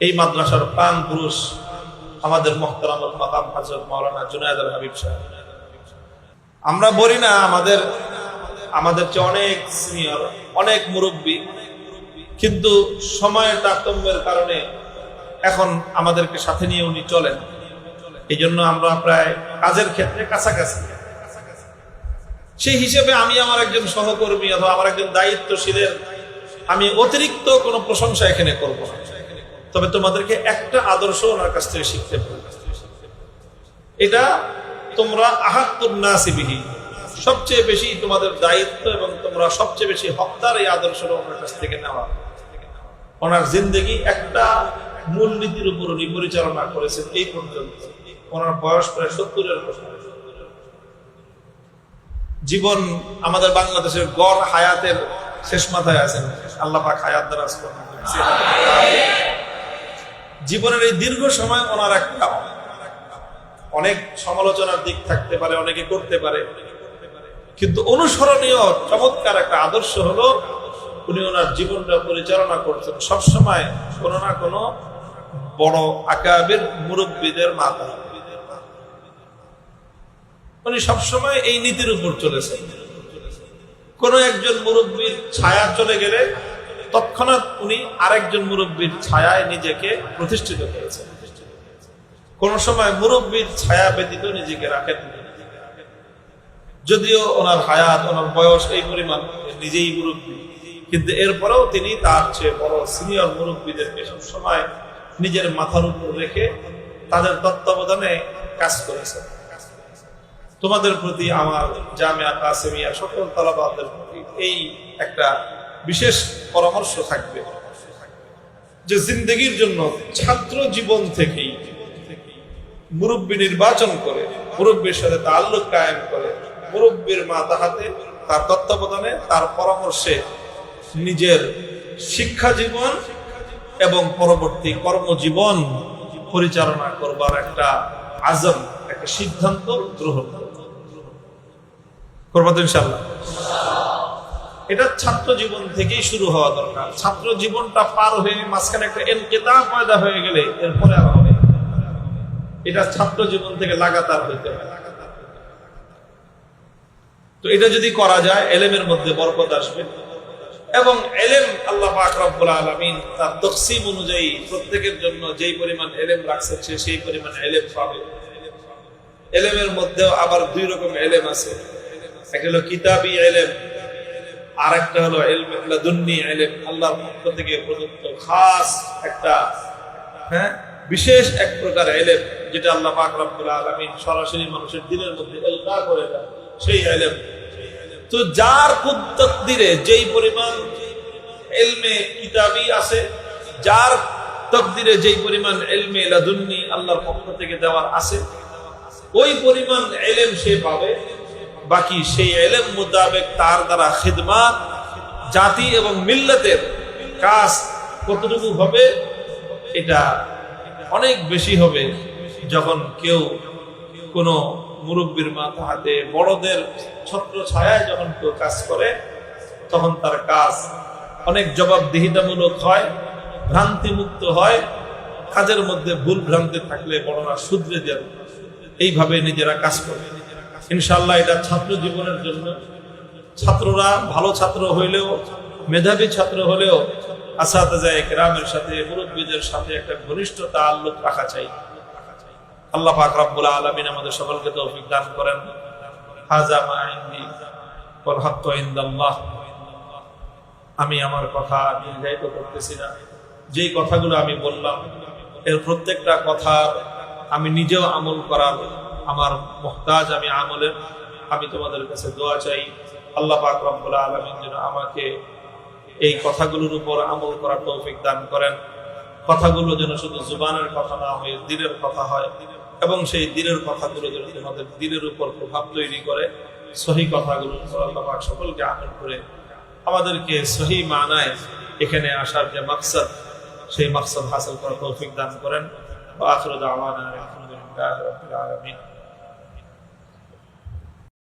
এই মাদ্রাসার প্রাণ পুরুষ আমাদের মোহতারাম মাকাম হাজরত মাওলানা জুনায়দ আল হাবিব সাহেব। আমরা বলি না, আমাদের আমাদের চেয়ে অনেক সিনিয়র অনেক মুরব্বী, কিন্তু সময়ের তারতম্যের কারণে এখন আমাদেরকে সাথে নিয়ে উনি চলেন। এই জন্য আমরা প্রায় কাজের ক্ষেত্রে কাছাকাছি। সেই হিসেবে আমি আমার একজন সহকর্মী অথবা আমার একজন দায়িত্বশীলের আমি অতিরিক্ত কোনো প্রশংসা এখানে করব না। তবে তোমাদেরকে একটা আদর্শ ওনার কাছ থেকে শিখতে পারবে এটা তোমরা আহাত্তুর নাসিবিহি সবচেয়ে বেশি তোমাদের দায়িত্ব এবং তোমরা সবচেয়ে বেশি হকদার এই আদর্শ ওনার কাছ থেকে নেওয়া। ওনার জিন্দগি একটা মূল নীতির উপর উনি পরিচালনা করেছেন এই পর্যন্ত। ওনার বয়স প্রায় সত্তরের জীবন আমাদের বাংলাদেশের গড় হায়াতের শেষ মাথায় আছেন। আল্লাহ পাক হায়াত করুন। জীবনের এই দীর্ঘ সময় ওনার একটা অনেক সমালোচনার দিক থাকতে পারে, অনেকে করতে পারে। কিন্তু অনুসরণীয়, চমৎকার একটা আদর্শ হলো, উনি ওনার জীবনটা পরিচালনা করছেন সবসময় কোনো না কোনো বড় আকাবের মুরব্বীদের মাথা উনি সবসময় এই নীতির উপর চলেছেন। কোন একজন মুরব্বীর ছায়া চলে গেলে তৎক্ষণাৎ উনি আরেকজন মুরব্বীর ছায়ায় নিজেকে প্রতিষ্ঠিত করেছেন। কোন সময় মুরব্বীর ছায়া ব্যতীত নিজেকে রাখেন যদিও ওনার হায়াত, ওনার বয়স এই পরিমাণ নিজেই মুরব্বী। কিন্তু এরপরেও তিনি তার চেয়ে বড় সিনিয়র মুরব্বীদেরকে সবসময় নিজের মাথার উপর রেখে তাদের তত্ত্বাবধানে কাজ করেছেন। তোমাদের প্রতি আমার জামিয়া কাসেমিয়া সকল তালাবাদের প্রতি এই একটা বিশেষ পরামর্শ থাকবে যে জিন্দগির জন্য ছাত্র জীবন থেকেই মুরব্বী নির্বাচন করে, মুরব্বীর সাথে তাল্লুক কায়েম করে, মুরব্বীর মা তাহাতে তার তত্ত্বাবধানে, তার পরামর্শে নিজের শিক্ষা জীবন এবং পরবর্তী কর্মজীবন পরিচালনা করবার একটা আজম, একটা সিদ্ধান্ত গ্রহণ করবে। ইনশাল্লাহ এটা ছাত্র জীবন থেকেই শুরু হওয়া দরকার। ছাত্র জীবনটা পার হয়ে মাঝখানে একটা এনকেতা পয়দা হয়ে গেলে এরপরে আর হবে এটা ছাত্র জীবন থেকে লাগাতার হইতে হয় তো এটা যদি করা যায়, এলেমের মধ্যে বরকত আসবে। এবং এলেম আল্লাহ পাক রব্বুল আলামিন তার তকসিম অনুযায়ী প্রত্যেকের জন্য যেই পরিমাণ এলেম রাখছে সে সেই পরিমাণ এলেম পাবে। এলেমের মধ্যেও আবার দুই রকম এলেম আছে। একটা হলো কিতাবি এলেম আর একটা হলো আল্লাহর পক্ষ থেকে প্রদত্ত খাস একটা হ্যাঁ বিশেষ এক প্রকার এলেম যেটা আল্লাহ পাক রব্বুল আলামিন সরাসরি মানুষের দিনের মধ্যে এলকা করে দেয় সেই এলেম তো যার কুদ্দিরে যেই পরিমাণ এলমে কিতাবি আছে, যার তকদিরে যেই পরিমাণ এলমে লাদুন্নি আল্লাহর পক্ষ থেকে দেওয়ার আছে, ওই পরিমাণ এলেম সে পাবে বাকি সেই এলেম মোতাবেক তার দ্বারা খিদমাত, জাতি এবং মিল্লাতের কাজ কতটুকু হবে, এটা অনেক বেশি হবে যখন কেউ কোনো মুরব্বীর মাথা হাতে বড়দের ছত্র ছায়ায় যখন কেউ কাজ করে, তখন তার কাজ অনেক জবাবদিহিতামূলক হয় ভ্রান্তি মুক্ত হয়, কাজের মধ্যে ভুল ভ্রান্তি থাকলে বড়রা শুধরে দেন। এইভাবে নিজেরা কাজ করে। ইনশাল্লাহ এটা ছাত্র জীবনের জন্য। ছাত্ররা ভালো ছাত্র হইলেও, মেধাবী ছাত্র হলেও আসাদাজা একরামের সাথে, মুরব্বীদের সাথে একটা ঘনিষ্ঠতা আল্লোক রাখা চাই। আল্লাহ পাক রব্বুল আলামিন আমাদের সকলকে তৌফিক দান করেন। আমি আমার কথা নির্ধারিত করতেছি না। যেই কথাগুলো আমি বললাম, এর প্রত্যেকটা কথা আমি নিজেও আমল করার আমার মোহতাজ আমি আমলের। আমি তোমাদের কাছে দোয়া চাই, আল্লাহ পাক রব্বুল আলামিন যেন আমাকে এই কথাগুলোর উপর আমল করার তৌফিক দান করেন। কথাগুলো যেন শুধু জুবানের কথা না হয়ে দিনের কথা হয়, এবং সেই দিনের কথাগুলো যেন তোমাদের দিনের উপর প্রভাব তৈরি করে। সহি কথাগুলো আল্লাহ পাক সকলকে আমল করে। আমাদেরকে সহি মানায় এখানে আসার যে মাকসাদ, সেই মাকসাদ হাসিল করার তৌফিক দান করেন। আখির দাওয়ানা আলহামদুলিল্লাহ রাব্বিল আলামিন।